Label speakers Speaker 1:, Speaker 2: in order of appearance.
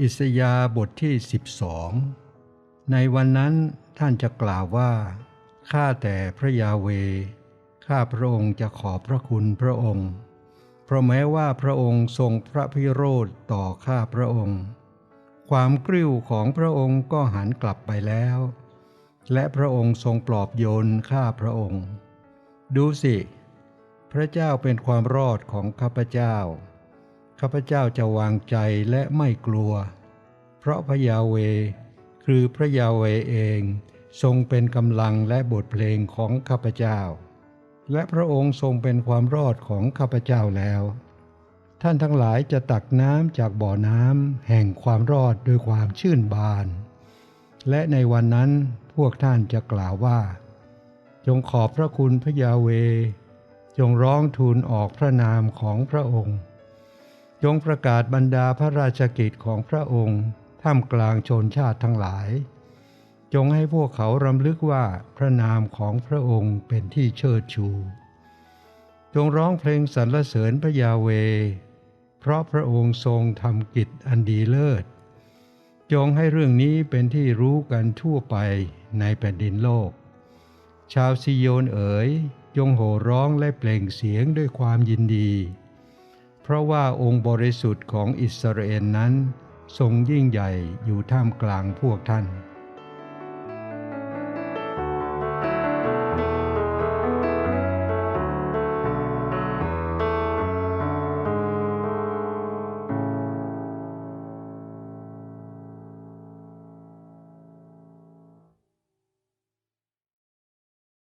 Speaker 1: อิสยาบทที่ 12 ในวันนั้นท่านจะกล่าวว่า ข้าแต่พระยาเว ข้าพระองค์จะขอบพระคุณพระองค์ เพราะแม้ว่าพระองค์ทรงพระพิโรธต่อข้าพระองค์ ความกริ้วของพระองค์ก็หันกลับไปแล้ว และพระองค์ทรงปลอบโยนข้าพระองค์ ดูสิ พระเจ้าเป็นความรอดของข้าพเจ้า ข้าพเจ้าจะวางใจและไม่กลัว เพราะพระยาเว คือพระยาเวเองทรงเป็นกำลังและบทเพลงของข้าพเจ้า และพระองค์ทรงเป็นความรอดของข้าพเจ้าแล้ว ท่านทั้งหลายจะตักน้ำจากบ่อน้ำแห่งความรอดด้วยความชื่นบาน และในวันนั้นพวกท่านจะกล่าวว่า จงขอบพระคุณพระยาเว จงร้องทูลออกพระนามของพระองค์ จงประกาศบรรดาพระราชกิจของพระองค์ท่ามกลางชนชาติทั้งหลาย จงให้พวกเขารำลึกว่าพระนามของพระองค์เป็นที่เชิดชู จงร้องเพลงสรรเสริญพระยาเว เพราะพระองค์ทรงทำกิจอันดีเลิศ จงให้เรื่องนี้เป็นที่รู้กันทั่วไปในแผ่นดินโลก ชาวซิโยนเอ๋ยจงโห่ร้องและเปล่งเสียงด้วยความยินดี เพราะว่าองค์บริสุทธิ์ของอิสราเอลนั้น ทรงยิ่งใหญ่อยู่ท่ามกลางพวกท่าน